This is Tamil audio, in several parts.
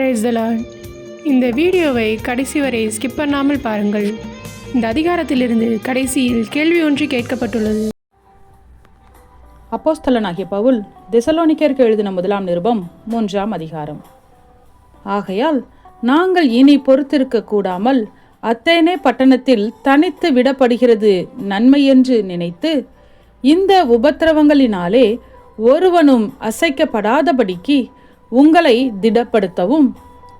பிரேஸ் இந்த வீடியோவை கடைசி வரை ஸ்கிப் பண்ணாமல் பாருங்கள். இந்த அதிகாரத்திலிருந்து கடைசியில் கேள்வி ஒன்று கேட்கப்பட்டுள்ளது. அப்போஸ்தலனாகிய பவுல் திசலோனிக்கருக்கு எழுதின முதலாம் நிருபம் மூன்றாம் அதிகாரம். ஆகையால் நாங்கள் இனி பொறுத்திருக்க கூடாமல் அத்தேனே பட்டணத்தில் தனித்து விடப்படுகிறது நன்மை என்று நினைத்து இந்த உபத்திரவங்களினாலே ஒருவனும் அசைக்கப்படாதபடிக்கு உங்களை திடப்படுத்தவும்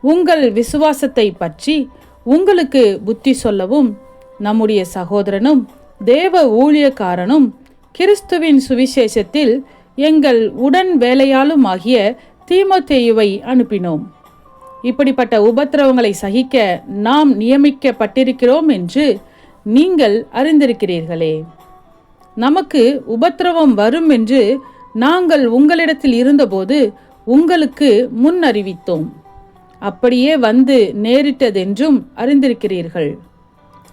உங்கள் விசுவாசத்தை பற்றி உங்களுக்கு புத்தி சொல்லவும் நம்முடைய சகோதரனும் தேவ ஊழியக்காரனும் கிறிஸ்துவின் சுவிசேஷத்தில் எங்கள் உடன் வேலையாலும் ஆகிய தீமத்தேயுவை அனுப்பினோம். இப்படிப்பட்ட உபத்திரவங்களை சகிக்க நாம் நியமிக்கப்பட்டிருக்கிறோம் என்று நீங்கள் அறிந்திருக்கிறீர்களே. நமக்கு உபத்திரவம் வரும் என்று நாங்கள் உங்களிடத்தில் இருந்தபோது உங்களுக்கு முன் அறிவித்தோம். அப்படியே வந்து நேரிட்டதென்றும் அறிந்திருக்கிறீர்கள்.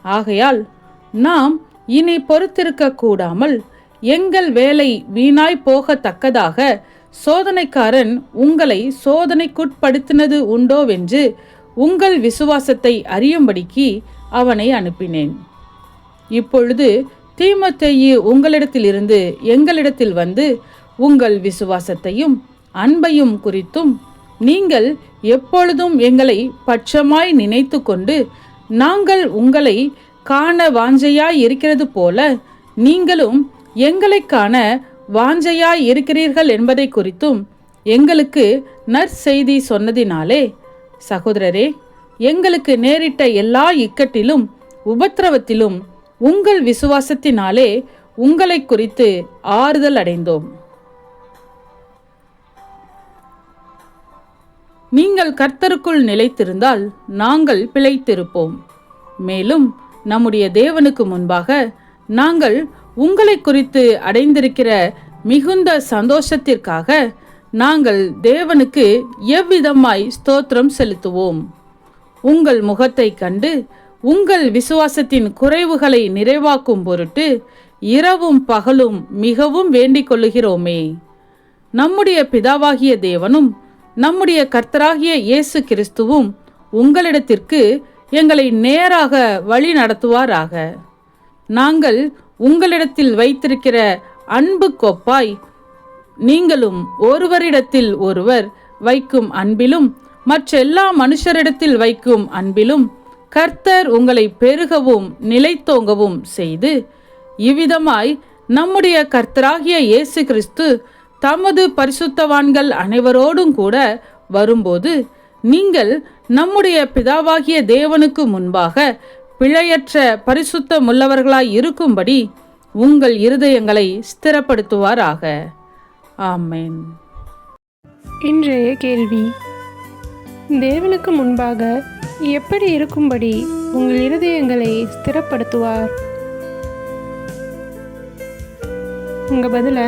ஆகையால் நாம் இனி பொறுத்திருக்க கூடாமல் எங்கள் வேலை வீணாய் போகத்தக்கதாக சோதனைக்காரன் உங்களை சோதனைக்குட்படுத்தினது உண்டோவென்று உங்கள் விசுவாசத்தை அறியும்படிக்கு அவனை அனுப்பினேன். இப்பொழுது தீமத்தையு உங்களிடத்திலிருந்து எங்களிடத்தில் வந்து உங்கள் விசுவாசத்தையும் அன்பையும் குறித்தும் நீங்கள் எப்பொழுதும் எங்களை பட்சமாய் நினைத்து கொண்டு நாங்கள் உங்களை காண வாஞ்சையாய் இருக்கிறது போல நீங்களும் எங்களை காண வாஞ்சையாய் இருக்கிறீர்கள் என்பதை குறித்தும் எங்களுக்கு நற்செய்தி சொன்னதினாலே சகோதரரே எங்களுக்கு நேரிட்ட எல்லா இக்கட்டிலும் உபத்திரவத்திலும் உங்கள் விசுவாசத்தினாலே உங்களை குறித்து ஆறுதல் அடைந்தோம் நீங்கள் கர்த்தருக்குள் நிலைத்திருந்தால் நாங்கள் பிழைத்திருப்போம். மேலும் நம்முடைய தேவனுக்கு முன்பாக நாங்கள் உங்களை குறித்து அடைந்திருக்கிற மிகுந்த சந்தோஷத்திற்காக நாங்கள் தேவனுக்கு எவ்விதமாய் ஸ்தோத்திரம் செலுத்துவோம். உங்கள் முகத்தை கண்டு உங்கள் விசுவாசத்தின் குறைவுகளை நிறைவாக்கும் பொருட்டு இரவும் பகலும் மிகவும் வேண்டிக் கொள்ளுகிறோமே. நம்முடைய பிதாவாகிய தேவனும் நம்முடைய கர்த்தராகிய இயேசு கிறிஸ்துவும் உங்களிடத்திற்கு எங்களை நேராக வழி நடத்துவாராக. நாங்கள் உங்களிடத்தில் வைத்திருக்கிற அன்பு கோப்பாய் நீங்களும் ஒருவரிடத்தில் ஒருவர் வைக்கும் அன்பிலும் மற்றெல்லா மனுஷரிடத்தில் வைக்கும் அன்பிலும் கர்த்தர் உங்களை பெருகவும் நிலைத்தோங்கவும் செய்து இவ்விதமாய் நம்முடைய கர்த்தராகிய இயேசு கிறிஸ்து தமது பரிசுத்தவான்கள் அனைவரோடும் கூட வரும்போது நீங்கள் நம்முடைய பிதாவாகிய தேவனுக்கு முன்பாக பிழையற்ற பரிசுத்தமுள்ளவர்களாய் இருக்கும்படி உங்கள் இருதயங்களை ஸ்திரப்படுத்துவாராக. ஆமேன். இன்றைய கேள்வி தேவனுக்கு முன்பாக எப்படி இருக்கும்படி உங்கள் இருதயங்களை ஸ்திரப்படுத்துவார்? உங்கள் பதிலை